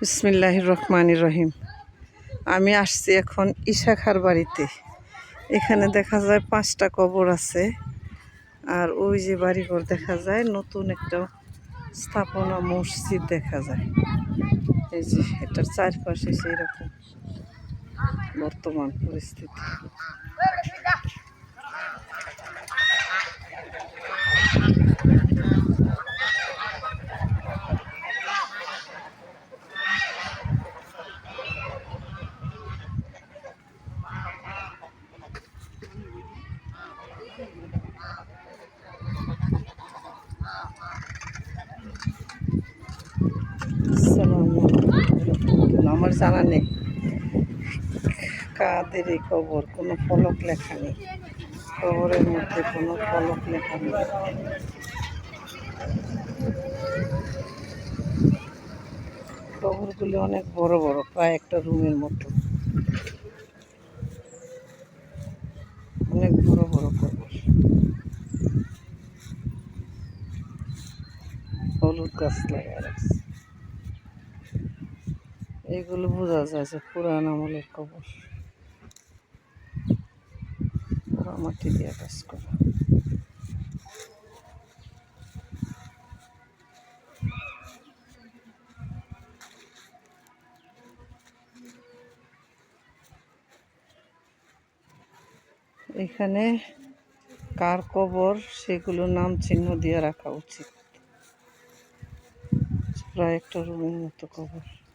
বিসমিল্লাহ রহমান রহিম। আমি আসছি এখন ইশাখার বাড়িতে। এখানে দেখা যায় পাঁচটা কবর আছে, আর ওই যে বাড়িঘর দেখা যায়, নতুন একটা স্থাপনা মসজিদ দেখা যায়। এই যে এটার চারপাশে সেই রকম বর্তমান পরিস্থিতি। আমার জানা নেই। কাদের এই খবর? কোনো ফলক লেখা নেই। খবরের মধ্যে কোনো ফলক লেখা নেই। খবরগুলি অনেক বড় বড়, প্রায় একটা রুমের মতো। অনেক বড় বড় খবর। হলুদ গাছ লাগায় রাখছে। এগুলো বোঝা যায় যে পুরান আমলের কবর। মাটি দিয়ে কাজ করা। এখানে কার কবর, সেগুলো নাম চিহ্ন দিয়ে রাখা উচিত। প্রায় একটা রুমের মতো কবর।